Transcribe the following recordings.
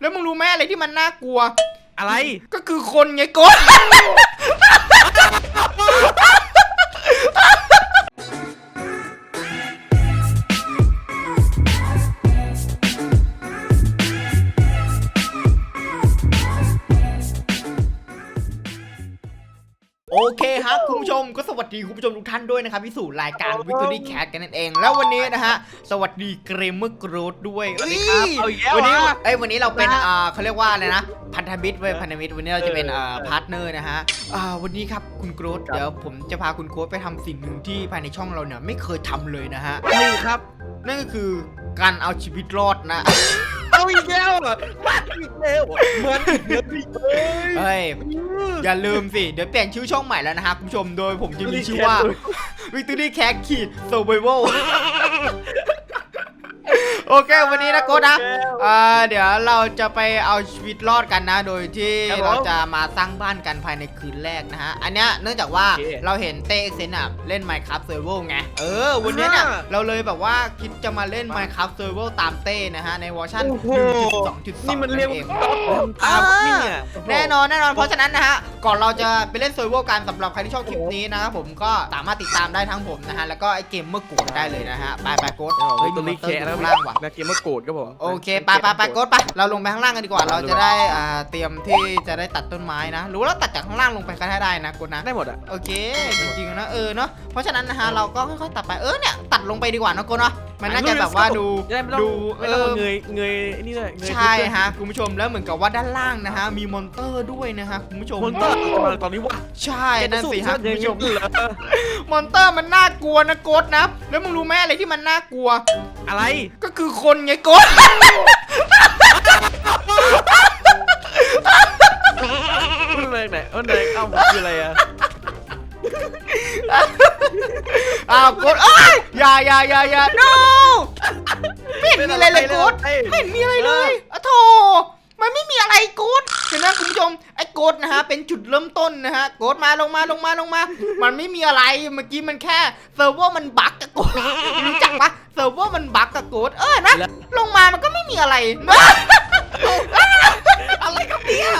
แล้วมึงรู้ไหมอะไรที่มันน่ากลัว อะไร ก็คือคนไงโกด โอเคครับคุณผู้ชมก็สวัสดีคุณผู้ชมทุกท่านด้วยนะครับที่สู่รายการ Victory Cat กันนั่นเอง แล้ววันนี้นะฮะสวัสดีเกรมเมอร์กรดด้วยสวัสดีครับเอาอีกแล้ววันนี้อะเอ้ยวันนี้เราเป็นนะอ่าเขาเรียกว่าอะไรนะพันธมิตรเว้ยพันธมิตรวันนี้เราจะเป็นเอออ่าพาร์ทเนอร์นะฮะอ่าวันนี้ครับคุณโกรดครับเดี๋ยวผมจะพาคุณโกรดไปทำสิ่งหนึ่งที่ภายในช่องเราเนี่ยไม่เคยทำเลยนะฮะนี่ครับ นั่นก็คือการเอาชีวิตรอดนะ เอาอีกแล้วเหรอมาอีกแล้วเหรอเหมือนอีกแล้วพี่เอ้ยเฮ้ย อย่าลืมสิ เดี๋ยวเปลี่ยนชื่อช่องใหม่แล้วนะฮะคุณผู้ชม โดยผมจะมีชื่อว่า Victory Cat ขีด Survival โอเค วันนี้นะโกดนะอ่าเดี๋ยวเราจะไปเอาชีวิตรอดกันนะ โดยที่ครับผมเราจะมาสร้างบ้านกันภายในคืนแรกนะฮะ อันเนี้ยเนื่องจากว่าโอเคเราเห็นเต้เอ็กเซนอะเล่น Minecraft Survival ไง เออ วันนี้เนี่ยอ่า เราเลยแบบว่าคิดจะมาเล่นมา Minecraft Survival ตามเต้นะฮะ ในเวอร์ชันโอ้โห 1.2.2นี่มันเรียกเองว่าตามเนี่ย แน่นอนแน่นอนเพราะฉะนั้นนะฮะก่อนเราจะไปเล่น Survival กันสำหรับใครที่ชอบคลิปนี้นะครับผมก็สามารถติดตามได้ทั้งผมนะฮะแล้วก็ไอเกมเมื่อกูดได้เลยนะฮะไปไปโกดเฮ้เฮ้ยยตัวมีนี้มอนเตอแค่ร์อแล้วยู่ข้างล่างว่ะนะเกมเมอร์โกดครับผมโอเคไปไปไปโกดไปเราลงไปข้างล่างกันดีกว่าเราจะได้อ่าเตรียมที่จะได้ตัดต้นไม้นะ รู้แล้วตัดจากข้างล่างลงไปก็ได้นะโกดนะได้หมดอะโอเคจริงๆนะเออเนาะเพราะฉะนั้นนะฮะเราก็ค่อยๆตัดไปเออเนี่ยตัดลงไปดีกว่านะโกดเนาะ มันน่าจะแบบว่าดูจะได้ไม่ต้องดูไม่เอต้องอเงยเงยนี่ด้วยเงยใช่ฮะคุณผู้ชมแล้วเหมือนกับว่าด้านล่างนะฮะมีมอนเตอร์ด้วยนะฮะคุณผู้ชมมอนเตอร์จะมาตอนนี้วะใช่นั่นสิฮะแกคุณจผู้ชสู้มเสื้อเยังเหรอมอนเตอร์มันน่ากลัวนะโกดนะแล้วมึงรู้ไหมอะไรที่มันน่ากลัว อะไรก็คือคนไงโกดมันเลยไหนมันเลยเอ้ามันคืออะไรอะ อ้าวโกดเอ้ยอย่าอย่าอย่าอย่า no ไม่เห็นมีอะไรเลยโกดไม่เห็นมีอะไรเลยอะโถมันไม่มีอะไรโกดเห็นไหมคุณผู้ชมไอ้โกดนะฮะเป็นจุดเริ่มต้นนะฮะโกดมาลงมาลงมาลงมา มันไม่มีอะไรเมื่อกี้มันแค่เซิร์ฟเวอร์มันบั๊กกับโกดรู้จักปะเซิร์ฟเวอร์มันบั๊กกับโกดเออนะลงมามันก็ไม่มีอะไรนะอะไรครับเนี่ย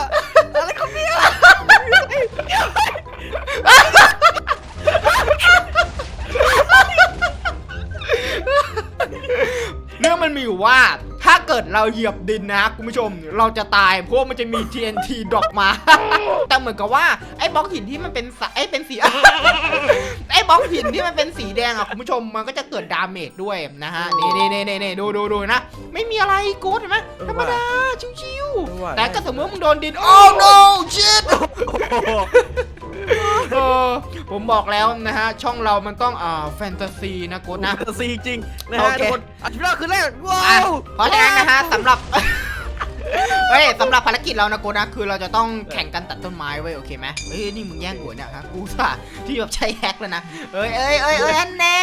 ดเราเหยียบดินนะคุณผู้ชม เราจะตายเพราะว่ามันจะมี TNT ดรอปมา แต่เหมือนกับว่าไอ้บล็อกหินที่มันเป็นสไอ้เป็นสี ไอ้บล็อกหินที่มันเป็นสีแดงอะคุณผู้ชมมันก็จะเกิดดาเมจด้วยนะฮะนี่นี่นี่นี่ดูดูดูนะ ไม่มีอะไรกูดเห็นไหมธรรมดาชิวๆแต่ก็สมมติว่ามึงโดนดินโอ้ no shit โอ้โห เออผมบอกแล้วนะฮะ ช่องเรามันต้องอ่าแฟนตาซีนะกูดนะแฟนตาซีจริงนะโอฮะเค ทุกคนอันที่แรกคือแรกว้าอะวเพราะฉะนั้นนะฮะสำหรับ เฮ้ยสำหรับภารกิจเรานะกูนะคือเราจะต้องแข่งกันตัดต้นไม้ไว้ยโอเคไหมเฮ้ยนี่มึงแย่งหัวเนี่ยครับกูสาที่แบบใช้แฮกแล้วนะเอ้ยเอ้ยเอ้ยเอ้ยอันแน่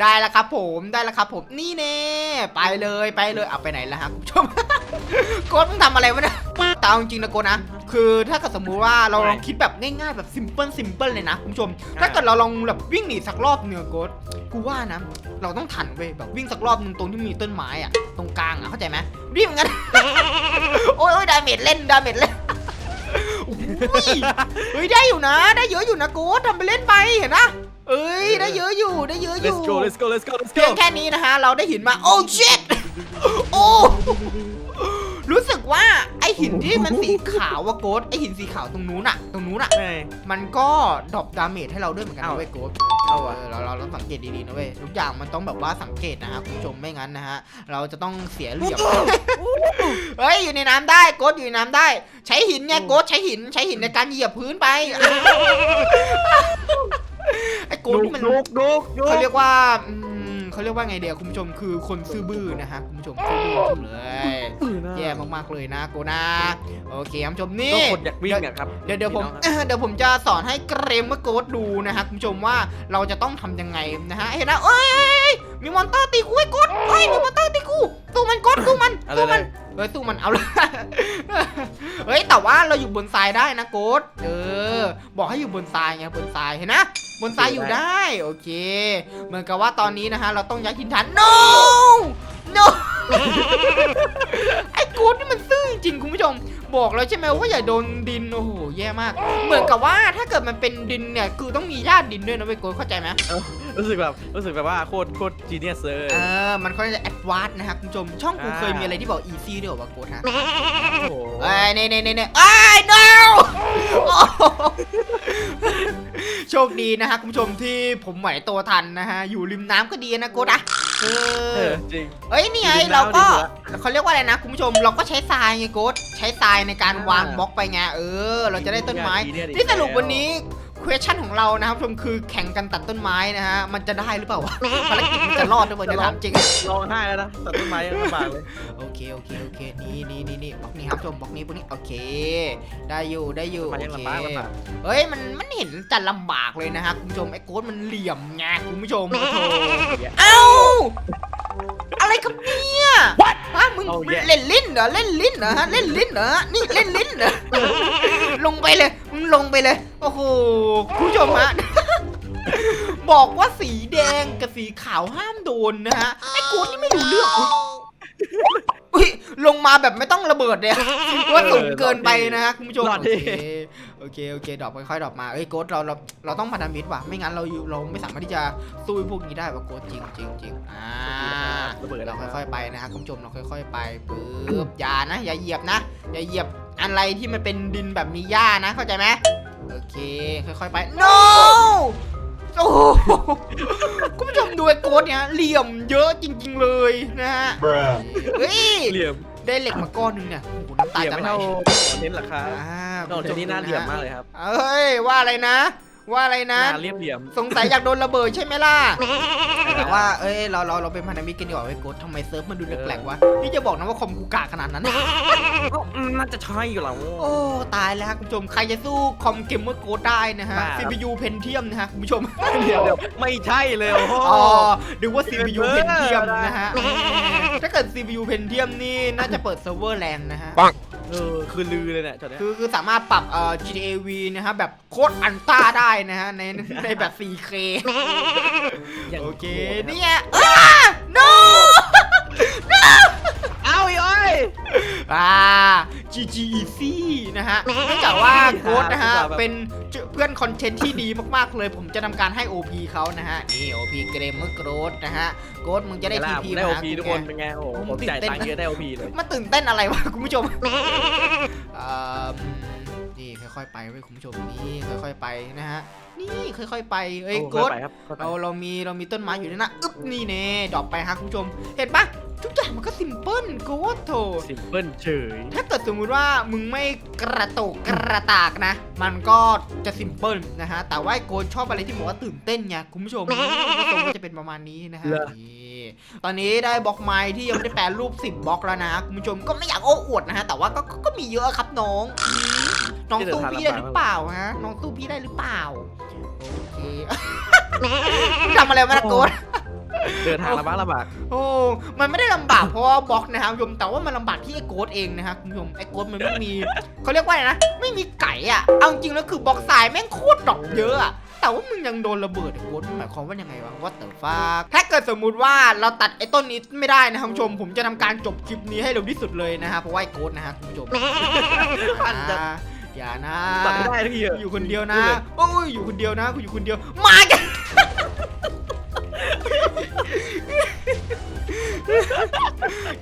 ได้แล้วครับผมได้แล้วครับผมนี่แน่ไปเลยไปเลยเอาไปไหนแล้วฮะคุณผู้ชม โกดมึงทำอะไรวะเนี่ย แต่เอาจริงๆนะโกดนะ คือถ้าเกิดสมมุติว่าเราลองคิดแบบง่ายๆแบบซิมเพิลซิมเพิลเลยนะคุณผู้ชม ถ้าเกิดเราลองแบบวิ่งหนีสักรอบเนื้อะโกดกูว่านะ เราต้องทันเว้ยแบบวิ่งสักรอบหนึงตรงที่มีต้นไม้อะตรงกลางอะเข้าใจไหมรีบงั้น โอ้ยโอ้ยดาเมจเล่นดาเมจเล่นโอ้ยเฮ้ยได้อยู่นะ ได้เยอะอยู่นะโกดทำไปเล่นไปเห็นนะเอ้ยได้เยอะอยู่ได้เยอะอยู่ let's go let's go let's go let's เพีย go งแค่นี้นะฮะเราได้หินมาโอ้ชิตโอ้ รู้สึกว่าไอหินที่มันสีขาวอะโกดไอหินสีขาวตรงนู้นอะตรงนู้นอะไงมันก็ดรอปดาเมจให้เราด้วยเหมือนกันนะเอ้าเว้ยโกดเอาเออะอเราเราเราสังเกตดีๆนะเว้ยทุกอย่างมันต้องแบบว่าสังเกตนะฮะคุณผู้ชมไม่งั้นนะฮะเราจะต้องเสียเหลี่ยมเฮ้ยอยู่ในน้ำได้โกดอยู่ในน้ำได้ ใช้หินไงโกดใช้หินใช้หินในการเหยียบพื้นไป ไอ้โกดดุนี่กมัน ดุกดุกดุกเขาเรียกว่าอืม เขาเรียกว่าไงเดียวคุณผู้ชมคือคนซื่อบื้อนะฮะคุณผู้ชมซื่อบื้อเลยแย่มากๆเลยนะโกนะโอเคคุณผู้ชมนี่ก็คนอยากวิ่งอะครับเดี๋ยวเดี๋ยวผมพี่น้องครับเดี๋ยวผมจะสอนให้เกรมเมอร์โกดดูนะฮะคุณผู้ชมว่าเราจะต้องทำยังไงนะฮะเห็นนะเอ้ยเอ้ยเอ้ย มีมอนเตอร์ตีกูไอ้โกดเอ้ยมีมอนเตอร์ตีกูสู้มันโกดสู้มันอะไรสู้มันเลยเฮ้ยสู้มันเอาเลยเฮ้ยแต่ว่าเราอยู่บนทรายได้นะโกดเออบอกให้อยู่บนทรายไงบนทรายเห็นนะบนทรายอยู่ได้โอเค เหมือนกับว่าตอนนี้นะฮะ เราต้องย้ายถิ่นฐาน no no ไอ้กูดนี่มันริงๆคุณผู้ชม บอกแล้วใช่ไหมว่าอย่าโดนดินโอ้โหแย่มาก เหมือนกับว่าถ้าเกิดมันเป็นดินเนี่ย คือต้องมีหญ้าดินด้วยนะเว้ยโกดเข้าใจไหม รู้สึกแบบรู้สึกแบบว่าโคตรโคตรจีเนียสเลย เออ มันค่อนข้างจะแอดวานซ์นะครับคุณผู้ชม ช่องกูอ่า เคยมีอะไรที่บอกอีซี่ด้วยเหรอวะโกดฮะโอ้โหเอ้ยเน่เน่เน่เน่ไอ้ย no โอ้โหโชคดีนะฮะคุณผู้ชมที่ผมไหวตัวทันนะฮะ อยู่ริมน้ำก็ดีนะโกดอะเอเออ อจริง เอ้ยนี่ไงริมน้ำเราก็ดีกว่าเขาเรียกว่าอะไรนะคุณผู้ชมเราก็ใช้ทรายไงโกดใช้ทรายในการอ่าวางบล็อกไปไงเออ เราจะได้ต้นไม้ดีเนี่ยดีที่สรุปแล้ววันนี้ question ของเรานะครับคุณผู้ชมคือแข่งกันตัดต้นไม้นะฮะ มันจะได้หรือเปล่าวะภารกิจมันจะรอดหรือเปล่าเนี่ยถามจริง ร้องไห้แล้วนะตัดต้นไม้ยังลำบากเลย โอเค โอเค โอเค นี่นี่นี่นี่บล็อกนี้ครับผู้ชมบล็อกนี้บล็อกนี้ โอเค ได้อยู่ ได้อยู่มันโอยังเค ลำบากลำบาก เฮ้ย มัน มันเห็นจะลำบากเลยนะฮะคุณผู้ชม ไอ้โค้ดมันเหลี่ยมไงคุณผู้ชมโอ้โหเอ้า อะไรกับเนี่ยฮะ มึงเอาแย่ เล่นลิ้นเหรอเล่นลิ้นเหรอฮะเล่นลิ้นเหรอนี่เล่นลิ้นเหรอ ลงไปเลยมึงลงไปเลย โอ้โหคุณผู้ชมฮะ บอกว่าสีแดงกับสีขาวห้ามโดนนะฮะไอ้โค้ดนี่ไม่รู้เรื่องอุ๊ยอุ้ยลงมาแบบไม่ต้องระเบิดเลยอะว่าสูงเกินไปนะฮะคุณผู้ชมรอดโอดิ เคโอเคโอเคดรอปค่อยๆดรอปมาเอ้ยโค้ดเราเราเราต้องพันธมิตรว่ะไม่งั้นเราอยู่เราไม่สามารถที่จะสู้พวกนี้ได้ว่ะโค้ดจริงจริงจริงอ่า ระเบิดเราแล้วค่อยๆไปนะฮะคุณผู้ชมเราค่อย ๆ ไปปึ๊บอย่านะ อย่าเหยียบนะ อย่าเหยียบอะไรที่มันเป็นดินแบบมีหญ้านะ เข้าใจไหมโอเค ค่อยๆไป no โอ้โหคุณผู้ชมดูไอ้โกดเนี่ยเหลี่ยมเยอะจริง ๆเลยนะฮะ Bruh. เฮ้ยเหลี่ยมได้เหล็กมาก้อนหนึงเนี่ยโอ้โหน้ำเหตาลี่ยมจะไม่ไหลเท่าเน้นราคาอ่าโอ้เดี๋ยวนี้หน้าเหลี่ยมมากเลยครับเอ้ยว่าอะไรนะ ว่าอะไรหนะ น้าเรียบเหลี่ยม สงสัยอยากโดนระเบิดใช่ไหมล่ะ แต่ว่า เอ้ย เรา เรา เราเป็นพันธมิตรกันดีกว่าเว้ยโกดทำไมเซิร์ฟมันดูแปลกๆวะ นี่จะบอกนะว่าคอมกูกากขนาดนั้นน่าจะใช่อยู่แล้ว โอ้ ตายแล้วครับคุณผู้ชม ใครจะสู้คอมเกมเมอร์โกดได้นะฮะ บ้าครับ CPU Pentium นะฮะคุณผู้ชม เดี๋ยวเดี๋ยวไม่ใช่เลยโอ้โห อ๋อดูว่า CPU เออ Pentium ได้นะฮะ ถ้าเกิด CPU Pentium นี่น่าจะเปิดเซิร์ฟเวอร์แรงนะฮะ เออคือลือเลยเนี่ยจอดเนี้ยคือคือสามารถปรับเอ่อ GTA V นะฮะแบบโคตรอันต้าได้นะฮะในในแบบ 4K ย่างโอเคโหดนี่ไงอ้า no เอาอีกเอ้ยอ่า GG Easy นะฮะเนื่องจากว่าโค้ดนะฮะ เป็นเพื่อนคอนเทนต์ที่ดีมากๆเลย ผมจะทำการให้ OP เขานะฮะ นี่ OP เกรมเมอร์โกดนะฮะ โกดมึงจะได้ได้ TP ได้มาโอหาพีกูทุกคนไงเป็นไงโอ้โหโอ้ผมจ่ายตื่นเต้นตังค์เยอะได้โอพีเลยมาตื่นเต้นอะไรวะคุณผู้ชมอ่านี่ค่อยๆไปเว้ยคุณผู้ชมนี่ค่อยๆไปนะฮะนี่ค่อยๆไปเอ้ยโอ้โกดไปครับเข้าไปเราเรามีเรามีต้นไม้อยู่ด้วยนะอึ๊บนี่เน่ดรอปไปฮะคุณผู้ชม เห็นปะ ทุกอย่างมันก็ซิมเพิลโกดโถสิมเปิลเฉย ถ้าเกิดสมมุติว่ามึงไม่กระโตกกระตากนะ มันก็จะซิมเพิลนะฮะ แต่ว่าไอ้โกนชอบอะไรที่บอกว่าตื่นเต้นไงคุณผู้ชมก็คงก็จะเป็นประมาณนี้นะฮะนี่ตอนนี้ได้บล็อกไม้ที่ยังไม่ได้แปลรูป10บล็อกแล้วนะคุณผู้ชมก็ไม่อยากโอ้อวดนะฮะ แต่ว่าก็ก็ก็มีเยอะครับน้องน้องสู้พี่ได้หรือเปล่าฮะ น้องสู้พี่ได้หรือเปล่าโอเค มึงทำอะไรมาละโกน เดินทางลำบากลำบากโอ้ มันไม่ได้ลำบากเพราะว่าบล็อกนะครับคุณผู้ชมแต่ว่ามันลำบากที่ไอ้โกดเองนะครับคุณผู้ชมไอ้โกดมันไม่มีเขาเรียกว่าอะไรนะ ไม่มีไก่อะเอาจริงแล้วคือบล็อกทรายแม่งโคตรดอกเยอะอะแต่ว่ามึงยังโดนระเบิดไอ้โกดมันหมายความว่ายังไงวะว่าแต่ฟ้าถ้าเกิดสมมุติว่าเราตัดไอ้ต้นนี้ไม่ได้นะครับคุณผู้ชม ผมจะทำการจบคลิปนี้ให้เร็วที่สุดเลยนะฮะเพราะว่าไอ้โกดนะฮะคุณผู้ชมอันจะอ่าอย่านะตัดไม่ได้ทุกทีอะอยู่คนเดียวนะ โอ้ยอยู่คนเดียวนะกูอยู่คนเดียว มากัน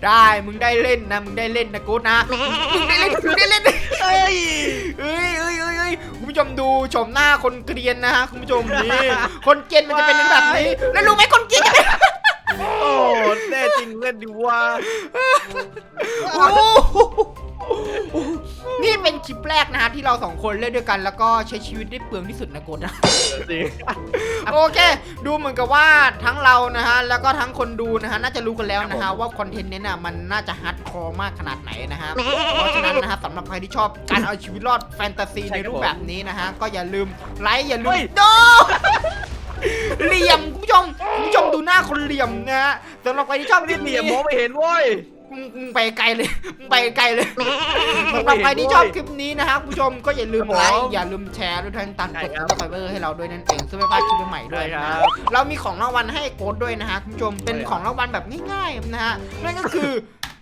ได้มึงได้เล่นนะมึงได้เล่นนะโกูดนะมึงได้เล่นมึงได้เล่นเอ้ยเอ้ยเอ้ยเอ้ยเอ้ยคุณผู้ชมดูชมหน้าคนเกรียนนะฮะคุณผู้ชมนี่คนเกรียนมันจะเป็นแบบนี้ แล้วรู้ไหมคนเกรียนจะเป็นโอ้แน่จริงเล่นดีว่า โอ้โห นี่เป็นคลิปแรกนะฮะที่เราสองคนเล่นด้วยกันแล้วก็ใช้ชีวิตได้เปลืองที่สุดนะโกดนะ จริง โอเค ดูเหมือนกับว่าทั้งเรานะฮะ แล้วก็ทั้งคนดูนะฮะ น่าจะรู้กันแล้วนะฮะว่าคอนเทนต์เนี้ยน่ะมันน่าจะฮาร์ดคอร์มากขนาดไหนนะฮะ เพราะฉะนั้นนะฮะสำหรับใครที่ชอบการเอาชีวิตรอดแฟนตาซีในรูปแบบนี้นะฮะ ก็อย่าลืมไลค์อย่าลืมโด เหลี่ยมคุณผู้ชมคุณผู้ชมดูหน้าคนเหลี่ยมนะฮะสำหรับใครที่ชอบคลินี่ปเหนี้ลี่ยมมองไม่เห็นเว้ย มึงมึงไปไกลเลยมึงไปไกลเลยสำหรับใครที่ชอบคลิปนี้นะฮะคุณผู้ชมก็อย่าลืมไลค์อย่าลืมแชร์ด้วยทั้งตันกดซับสไครเบอร์ให้เราด้วยนั่นเองซึ่งไม่พลาดคลิปใหม่ๆด้วยนะฮะเรามีของรางวัลให้โค้ดด้วยนะฮะคุณผู้ชมเป็นของรางวัลแบบง่ายๆนะฮะนั่นก็คือโปะ